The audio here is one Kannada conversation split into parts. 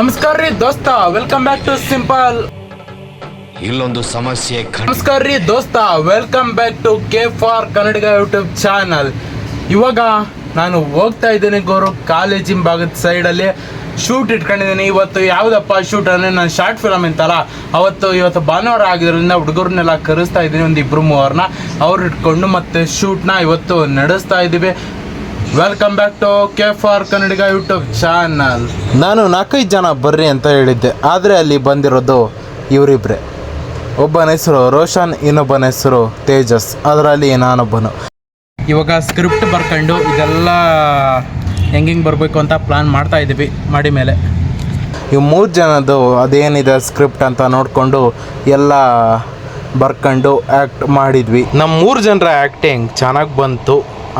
ನಮಸ್ಕಾರ ರೀ ದೋಸ್ತ ವೆಲ್ಕಮ್ ಬ್ಯಾಕ್ ಟು ಸಿಂಪಲ್ ಇಲ್ಲೊಂದು ಸಮಸ್ಯೆ ನಮಸ್ಕಾರ ರೀ ದೋಸ್ತ welcome back to K for Kannadiga YouTube channel ಇವಾಗ ನಾನು ಹೋಗ್ತಾ ಇದ್ದೀನಿ ಗೌರವ್ ಕಾಲೇಜಿನ ಭಾಗದ ಸೈಡಲ್ಲಿ ಶೂಟ್ ಇಟ್ಕೊಂಡಿದ್ದೀನಿ. ಇವತ್ತು ಯಾವುದಪ್ಪ ಶೂಟ್ ಅಂದರೆ ನಾನು ಶಾರ್ಟ್ ಫಿಲಮ್ ಅಂತಲ್ಲ. ಅವತ್ತು ಇವತ್ತು ಭಾನುವಾರ ಆಗಿರೋದ್ರಿಂದ ಹುಡುಗರನ್ನೆಲ್ಲ ಕರೆಸ್ತಾ ಇದ್ದೀನಿ ಒಂದು ಇಬ್ಬರು ಮೂವರನ್ನ ಅವ್ರು ಇಟ್ಕೊಂಡು ಮತ್ತೆ ಶೂಟ್ನ ಇವತ್ತು ನಡೆಸ್ತಾ ಇದ್ದೀವಿ. Welcome back to K for Kannadiga YouTube channel ನಾನು ನಾಲ್ಕೈದು ಜನ ಬರ್ರಿ ಅಂತ ಹೇಳಿದ್ದೆ. ಆದರೆ ಅಲ್ಲಿ ಬಂದಿರೋದು ಇವರಿಬ್ಬರೇ ಒಬ್ಬನ ಹೆಸರು ರೋಷನ್ ಇನ್ನೊಬ್ಬನ ಹೆಸರು ತೇಜಸ್. ಅದರಲ್ಲಿ ನಾನೊಬ್ಬನು ಇವಾಗ ಸ್ಕ್ರಿಪ್ಟ್ ಬರ್ಕೊಂಡು ಇದೆಲ್ಲ ಹೆಂಗೆ ಬರಬೇಕು ಅಂತ ಪ್ಲಾನ್ ಮಾಡ್ತಾ ಇದ್ದೀವಿ. ಮಾಡಿ ಮೇಲೆ. ಇವು ಮೂರು ಜನದ್ದು ಅದೇನಿದೆ ಸ್ಕ್ರಿಪ್ಟ್ ಅಂತ ನೋಡಿಕೊಂಡು ಎಲ್ಲ ಬರ್ಕೊಂಡು ಆ್ಯಕ್ಟ್ ಮಾಡಿದ್ವಿ. ನಮ್ಮ ಮೂರು ಜನರ ಆ್ಯಕ್ಟಿಂಗ್ ಚೆನ್ನಾಗಿ ಬಂತು.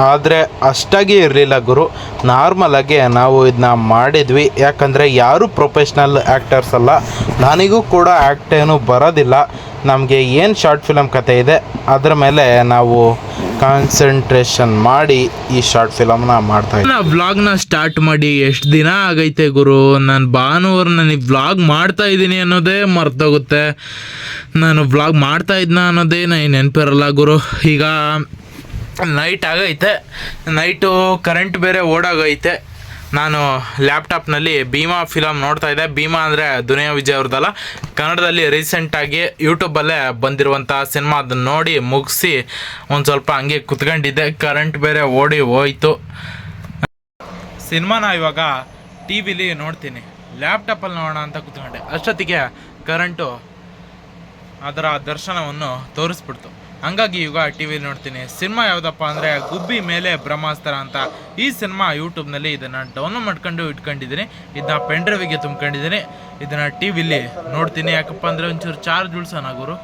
ಆದರೆ ಅಷ್ಟಾಗಿ ಇರಲಿಲ್ಲ ಗುರು. ನಾರ್ಮಲಾಗಿ ನಾವು ಇದನ್ನ ಮಾಡಿದ್ವಿ. ಯಾಕಂದರೆ ಯಾರು ಪ್ರೊಫೆಷ್ನಲ್ ಆ್ಯಕ್ಟರ್ಸ್ ಅಲ್ಲ. ನನಗೂ ಕೂಡ ಆ್ಯಕ್ಟ್ ಏನು ಬರೋದಿಲ್ಲ. ನಮಗೆ ಏನು ಶಾರ್ಟ್ ಫಿಲಮ್ ಕತೆ ಇದೆ, ಅದರ ಮೇಲೆ ನಾವು ಕಾನ್ಸಂಟ್ರೇಷನ್ ಮಾಡಿ ಈ ಶಾರ್ಟ್ ಫಿಲಮ್ನ ಮಾಡ್ತಾ ಇದ್ದೀವಿ ವ್ಲಾಗ್ನ ಸ್ಟಾರ್ಟ್ ಮಾಡಿ ಎಷ್ಟು ದಿನ ಆಗೈತೆ ಗುರು? ನಾನು ಭಾನುವಾರ ನನಗೆ ವ್ಲಾಗ್ ಮಾಡ್ತಾ ಇದ್ದೀನಿ ಅನ್ನೋದೇ ಮರ್ತೋಗುತ್ತೆ. ನಾನು ವ್ಲಾಗ್ ಮಾಡ್ತಾ ಇದ್ನ ಅನ್ನೋದೇ ನನಗೆ ನೆನಪಿರಲ್ಲ ಗುರು. ಈಗ ನೈಟ್ ಆಗೈತೆ. ನೈಟು ಕರೆಂಟ್ ಬೇರೆ ಓಡಾಗೈತೆ. ನಾನು ಲ್ಯಾಪ್ಟಾಪ್ನಲ್ಲಿ ಭೀಮಾ ಫಿಲಮ್ ನೋಡ್ತಾ ಇದ್ದೆ. ಭೀಮಾ ಅಂದರೆ ದುನಿಯಾ ವಿಜಯ್ ಅವ್ರದ್ದಲ್ಲ. ಕನ್ನಡದಲ್ಲಿ ರೀಸೆಂಟಾಗಿ ಯೂಟ್ಯೂಬಲ್ಲೇ ಬಂದಿರುವಂಥ ಸಿನಿಮಾ ಅದನ್ನು ನೋಡಿ ಮುಗಿಸಿ ಒಂದು ಸ್ವಲ್ಪ ಹಂಗೆ ಕುತ್ಕೊಂಡಿದ್ದೆ. ಕರೆಂಟ್ ಬೇರೆ ಓಡಿ ಹೋಯ್ತು. ಸಿನಿಮಾನ ಇವಾಗ ಟಿ ವಿಲಿ ನೋಡ್ತೀನಿ. ಲ್ಯಾಪ್ಟಾಪಲ್ಲಿ ನೋಡೋಣ ಅಂತ ಕುತ್ಕೊಂಡೆ. ಅಷ್ಟೊತ್ತಿಗೆ ಕರೆಂಟು ಅದರ ದರ್ಶನವನ್ನು ತೋರಿಸ್ಬಿಡ್ತು. ಹಂಗಾಗಿ ಯುಗ ಟಿ ವಿಲಿ ನೋಡ್ತೀನಿ. ಸಿನಿಮಾ ಯಾವುದಪ್ಪ ಅಂದರೆ ಗುಬ್ಬಿ ಮೇಲೆ ಬ್ರಹ್ಮಾಸ್ತ್ರ ಅಂತ. ಈ ಸಿನಿಮಾ ಯೂಟ್ಯೂಬ್ನಲ್ಲಿ ಇದನ್ನು ಡೌನ್ಲೋಡ್ ಮಾಡ್ಕೊಂಡು ಇಟ್ಕೊಂಡಿದ್ದೀನಿ. ಇದನ್ನ ಪೆನ್ ಡ್ರೈವಿಗೆ ತುಂಬ್ಕೊಂಡಿದ್ದೀನಿ. ಇದನ್ನು ಟಿ ವಿಲಿ ನೋಡ್ತೀನಿ. ಯಾಕಪ್ಪ ಅಂದರೆ ಒಂಚೂರು ಚಾರ್ಜ್ ಉಳ್ಸೋಣ ಗುರು.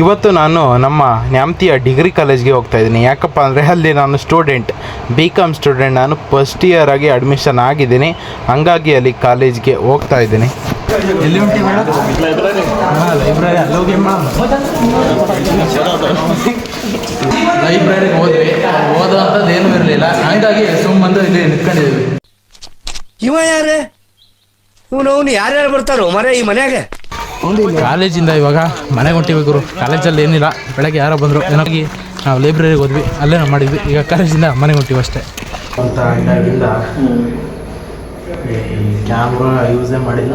ಇವತ್ತು ನಾನು ನಮ್ಮ ನ್ಯಾಮತಿಯ ಡಿಗ್ರಿ ಕಾಲೇಜ್ಗೆ ಹೋಗ್ತಾ ಇದ್ದೀನಿ. ಯಾಕಪ್ಪ ಅಂದರೆ ಅಲ್ಲಿ ನಾನು ಸ್ಟೂಡೆಂಟ್ ಬಿ ಕಾಮ್ ಸ್ಟೂಡೆಂಟ್. ನಾನು ಫಸ್ಟ್ ಇಯರ್ ಆಗಿ ಅಡ್ಮಿಷನ್ ಆಗಿದ್ದೀನಿ. ಹಂಗಾಗಿ ಅಲ್ಲಿ ಕಾಲೇಜ್ಗೆ ಹೋಗ್ತಾ ಇದ್ದೀನಿ. ಲೈಬ್ರರಿಗೆ ಹೋದ್ವಿ. ಓದೋ ಅಂಥದ್ದು ಏನೂ ಇರಲಿಲ್ಲ. ಹಂಗಾಗಿ ಸುಮ್ಮಂದು ಇಲ್ಲಿ ನಿಂತ್ಕೊಂಡಿದ್ವಿ ಇವ ಯಾರೇ? ಇವನು ಅವನು ಯಾರ್ಯಾರು ಬರ್ತಾರೋ? ಮರೆ ಈ ಮನ್ಯಾಗ? ಕಾಲೇಜಿಂದ ಇವಾಗ ಮನೆಗೆ ಹೊಂಟಿವಿ ಗುರು. ಕಾಲೇಜಲ್ಲಿ ಏನಿಲ್ಲ. ಬೆಳಗ್ಗೆ ಯಾರೋ ಬಂದರು. ಏನಾಗಿ ನಾವು ಲೈಬ್ರರಿಗೆ ಹೋದ್ವಿ. ಅಲ್ಲೇ ನಾವು ಮಾಡಿದ್ವಿ. ಈಗ ಕಾಲೇಜಿಂದ ಮನೆಗೆ ಹೊಂಟಿವಿ ಅಷ್ಟೇ. ಅಂತ ಹಂಗಾಗಿಂದ ಕ್ಯಾಮ್ರಾ ಯೂಸೇ ಮಾಡಿಲ್ಲ.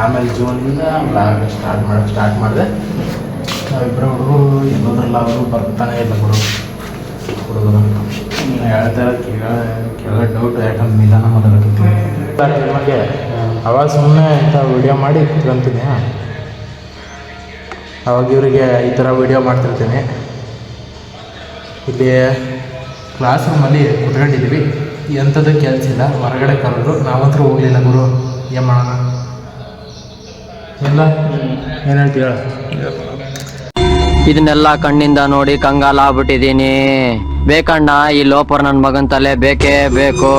ಆಮೇಲೆ ಜೂನಿಂದ ಬ್ಲಾಗ್ ಸ್ಟಾರ್ಟ್ ಮಾಡೋಕ್ಕೆ ಸ್ಟಾರ್ಟ್ ಮಾಡಿದೆ. ನಾವಿಬ್ಬರು ಹುಡುಗರು ಎಲ್ಲೋದ್ರಲ್ಲ ಅವರು ಬರ್ತಾನೆ ಇಲ್ಲ ಗುರು. ಹುಡುಗರು. ಹೇಳ್ತಾರೆ ಕೇಳ ಕೇಳೋ ಡೌಟ್ ಯಾಕಂದ್ರೆ ನಿಧಾನ ಮಾತಾಡ್ತೀವಿ ನಿಮಗೆ ಅವಾಗ ಸುಮ್ಮನೆ ಇಂಥ ವಿಡಿಯೋ ಮಾಡಿ ಕುತ್ಕೊಂತೀನಿ ಅವಾಗ ಇವರಿಗೆ ಈ ಥರ ವಿಡಿಯೋ ಮಾಡ್ತಿರ್ತೀನಿ. ಇಲ್ಲಿ ಕ್ಲಾಸ್ ರೂಮಲ್ಲಿ ಕುತ್ಕೊಂಡಿದ್ದೀವಿ ಎಂಥದ್ದು ಕೆಲಸ ಇಲ್ಲ ಹೊರಗಡೆ ಕರೆದ್ರು ನಾವಂತೂ ಹೋಗಲಿಲ್ಲ ಗುರು. ಏನು ಮಾಡೋಣ? ಇಲ್ಲ ಏನು ಹೇಳ್ತೀಯ? ಇದನ್ನೆಲ್ಲ ಕಣ್ಣಿಂದ ನೋಡಿ ಕಂಗಾಲ ಆಗ್ಬಿಟ್ಟಿದೀನಿ ಬೇಕಣ್ಣ ಈ ಲೋಪರ್ ನನ್ನ ಮಗನ ತಲೆ ಬೇಕೇ ಬೇಕು.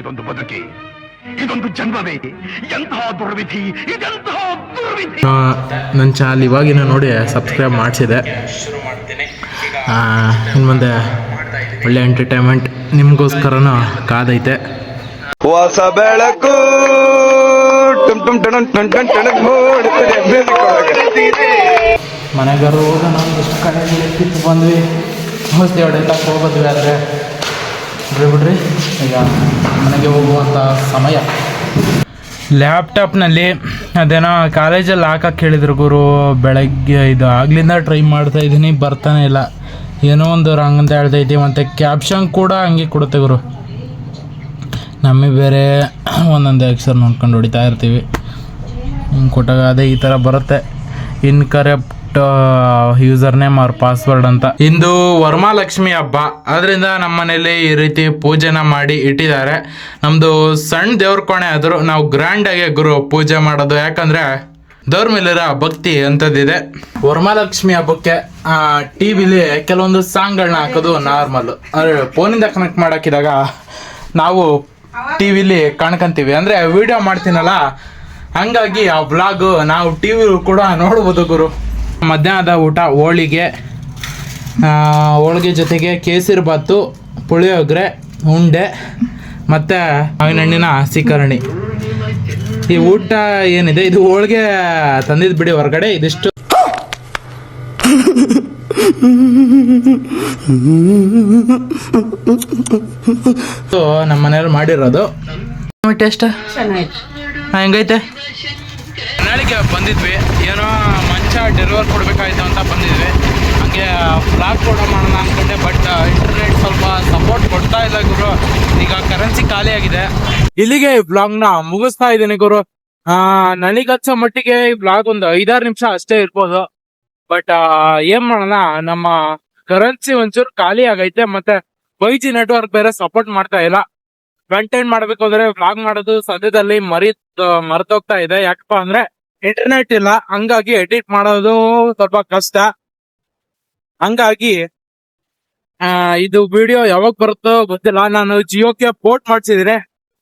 ಇದೊಂದು ಬದುಕಿ. ಇದೊಂದು ಜನ್ಮವೇ? ಎಂತಹ ದುರ್ವಿಧಿ ಇದೆಂತಹ ದುರ್ವಿಧಿ? ನನ್ನ ಚಾನಲ್ ಇವಾಗಿನ ನೋಡಿ ಸಬ್ಸ್ಕ್ರೈಬ್ ಮಾಡಿಸಿದೆ. ಇನ್ನು ಮುಂದೆ ಒಳ್ಳೆ ಎಂಟರ್ಟೈನ್ಮೆಂಟ್ ನಿಮಗೋಸ್ಕರನೂ ಕಾದೈತೆ. ಹೊಸ ಬೆಳಕು ಟುಮ್ ಟುಮ್ ಟಣ ಟಣ್ ಟಣ್ ಟಣ. ಮನೆಗಾರು ಹೋದ ನಾವು ಎಷ್ಟು ಕಡೆ ಕಿತ್ತು ಬಂದ್ವಿ. ದೇವಡೆ ಹೊಡೆತ ಹೋಗೋದ್ವಿ ಆದರೆ ಬಿಡ್ರಿ ಈಗ ಮನೆಗೆ ಹೋಗುವಂಥ ಸಮಯ. ಲ್ಯಾಪ್ಟಾಪ್ನಲ್ಲಿ ಅದೇನೋ ಕಾಲೇಜಲ್ಲಿ ಹಾಕಕ್ಕೆ ಹೇಳಿದ್ರು ಗುರು, ಬೆಳಗ್ಗೆ ಇದು ಆಗ್ಲಿಂದ ಟ್ರೈ ಮಾಡ್ತಾ ಇದ್ದೀನಿ, ಬರ್ತಾನೆ ಇಲ್ಲ. ಏನೋ ಒಂದು ರಾಂಗ್ ಅಂತ ಇದ್ದೀವಿ, ಮತ್ತು ಕ್ಯಾಪ್ಷನ್ ಕೂಡ ಹಂಗೆ ಕೊಡುತ್ತೆ ಗುರು. ನಮಗೆ ಬೇರೆ ಒಂದೊಂದು ಅಕ್ಷರ ನೋಡ್ಕೊಂಡು ಹೊಡಿತಾ ಇರ್ತೀವಿ. ಹಿಂಗೆ ಕೊಟ್ಟಾಗ ಅದೇ ಈ ಥರ ಬರುತ್ತೆ. Incorrect user name or password ಅಂತ. ಇಂದು ವರ್ಮಾಲಕ್ಷ್ಮಿ ಹಬ್ಬ. ಅದರಿಂದ ನಮ್ಮ ಮನೇಲಿ ಈ ರೀತಿ ಪೂಜೆನ ಮಾಡಿ ಇಟ್ಟಿದ್ದಾರೆ. ನಮ್ಮದು ಸಣ್ಣ ದೇವ್ರ ಕೋಣೆ ಆದರೂ ನಾವು ಗ್ರ್ಯಾಂಡಾಗಿ ಗುರು ಪೂಜೆ ಮಾಡೋದು. ಯಾಕಂದರೆ ದೇವ್ರ ಭಕ್ತಿ ಅಂಥದ್ದಿದೆ. ವರ್ಮಾಲಕ್ಷ್ಮಿ ಹಬ್ಬಕ್ಕೆ ಟಿ ವಿಲಿ ಕೆಲವೊಂದು ಸಾಂಗ್ಗಳನ್ನ ಹಾಕೋದು ನಾರ್ಮಲ್ ಫೋನಿಂದ ಕನೆಕ್ಟ್ ಮಾಡಾಕಿದಾಗ ನಾವು ಟಿ ವಿಲಿ ಕಾಣ್ಕೊಂತೀವಿ. ಅಂದರೆ ವಿಡಿಯೋ ಮಾಡ್ತೀನಲ್ಲ, ಹಂಗಾಗಿ ಆ ಬ್ಲಾಗ್ ನಾವು ಟಿ ವಿ ಕೂಡ ನೋಡ್ಬೋದು ಗುರು. ಮಧ್ಯಾಹ್ನದ ಊಟ ಹೋಳಿಗೆ ಆ, ಹೋಳಿಗೆ ಜೊತೆಗೆ ಕೇಸರಿ ಬಾತು ಪುಳಿಯೋಗರೆ ಉಂಡೆ ಮತ್ತು ಮಾವಿನ ಹಣ್ಣಿನ ಹಸಿ ಈ ಊಟ ಏನಿದೆ? ಇದು ಹೋಳಿಗೆ ತಂದಿದ್ದು ಬಿಡಿ ಹೊರಗಡೆ. ಇದಿಷ್ಟು. ಇದು ನಮ್ಮ ಮನೆಯವ್ರು ಮಾಡಿರೋದು ಟೇಸ್ಟ್ ಹೆಂಗೈತೆ? ನಾಳೆಗೆ ಬಂದಿದ್ವಿ. ಏನೋ ಮಂಚ ಡೆಲಿವರ್ ಕೊಡಬೇಕಾಯ್ತು ಅಂತ ಬಂದಿದ್ವಿ. ಹಂಗೆ ಬ್ಲಾಗ್ ಕೂಡ ಮಾಡೋಣ ಅಂದ್ಕೊಂಡೆ ಬಟ್ ಇಂಟರ್ನೆಟ್ ಸ್ವಲ್ಪ ಸಪೋರ್ಟ್ ಕೊಡ್ತಾ ಇಲ್ಲ ಗುರು. ಈಗ ಕರೆನ್ಸಿ ಖಾಲಿ ಆಗಿದೆ. ಇಲ್ಲಿಗೆ ಈ ಬ್ಲಾಗ್ನ ಮುಗಿಸ್ತಾ ಇದ್ದೀನಿ ಗುರು. ನನಗಚ್ಚೋ ಮಟ್ಟಿಗೆ ಈ ಬ್ಲಾಗ್ ಒಂದು ಐದಾರು ನಿಮಿಷ ಅಷ್ಟೇ ಇರ್ಬೋದು. ಬಟ್ ಏನ್ ಮಾಡೋಣ, ನಮ್ಮ ಕರೆನ್ಸಿ ಒಂಚೂರು ಖಾಲಿ ಆಗೈತೆ, ಮತ್ತೆ ಫೈ ಜಿ ನೆಟ್ವರ್ಕ್ ಬೇರೆ ಸಪೋರ್ಟ್ ಮಾಡ್ತಾ ಇಲ್ಲ. ಕಂಟೆಂಟ್ ಮಾಡ್ಬೇಕು ಅಂದ್ರೆ ವ್ಲಾಗ್ ಮಾಡೋದು ಸದ್ಯದಲ್ಲಿ ಮರಿ ಮರೆತೋಗ್ತಾ ಇದೆ. ಯಾಕಪ್ಪ ಅಂದ್ರೆ ಇಂಟರ್ನೆಟ್ ಇಲ್ಲ. ಹಂಗಾಗಿ ಎಡಿಟ್ ಮಾಡೋದು ಸ್ವಲ್ಪ ಕಷ್ಟ. ಹಂಗಾಗಿ ಇದು ವಿಡಿಯೋ ಯಾವಾಗ ಬರುತ್ತೋ ಗೊತ್ತಿಲ್ಲ. ನಾನು ಜಿಯೋಕ್ಕೆ ಪೋರ್ಟ್ ಮಾಡಿಸಿದ್ರೆ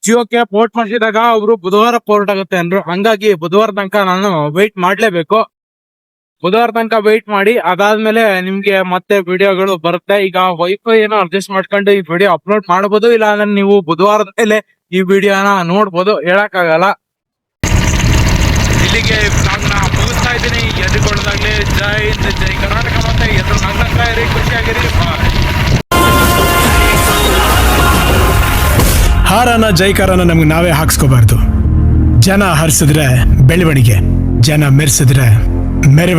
ಜಿಯೋಕ್ಕೆ ಪೋರ್ಟ್ ಮಾಡಿಸಿದಾಗ ಅವರು ಬುಧವಾರ ಪೋರ್ಟ್ ಆಗುತ್ತೆ ಅಂದ್ರು. ಹಂಗಾಗಿ ಬುಧವಾರ ತನಕ ನಾನು ವೆಯ್ಟ್ ಮಾಡಲೇಬೇಕು. ಬುಧವಾರ ತನಕ ವೆಯ್ಟ್ ಮಾಡಿ, ಅದಾದ್ಮೇಲೆ ನಿಮ್ಗೆ ಮತ್ತೆ ವಿಡಿಯೋಗಳು ಬರುತ್ತೆ. ಈಗ ವೈಫೈ ಏನೋ ಅಡ್ಜಸ್ಟ್ ಮಾಡ್ಕೊಂಡು ಈ ವಿಡಿಯೋ ಅಪ್ಲೋಡ್ ಮಾಡಬಹುದು ಇಲ್ಲ ಅಂದ್ರೆ ನೀವು ಬುಧವಾರದ ಮೇಲೆ ಈ ವಿಡಿಯೋನ ನೋಡ್ಬೋದು. ಹೇಳಕ್ಕಾಗಲ್ಲ. ಇಲ್ಲಿಗೆ ಬ್ಲಾಗ್ನ ಮುಗಿಸ್ತಾ ಇದ್ದೀನಿ. ಎದುರುಗೊಳ್ಳದಾಗ್ಲಿ ಜೈ ಹಿಂದ್, ಜೈ ಕರ್ನಾಟಕ ಮತ್ತೆ ಎದುರು ನಗ್ನಗ್ತಾ ಇರಿ ಖುಷಿಯಾಗಿರಿ. ಹಾರನ ಜೈಕಾರನ ನಮ್ಗೆ ನಾವೇ ಹಾಕ್ಸ್ಕೋಬಾರ್ದು. ಜನ ಹರಿಸಿದ್ರೆ ಬೆಳವಣಿಗೆ ಜನ ಮೆರೆಸಿದ್ರೆ ಮೆರವಣಿಗೆ.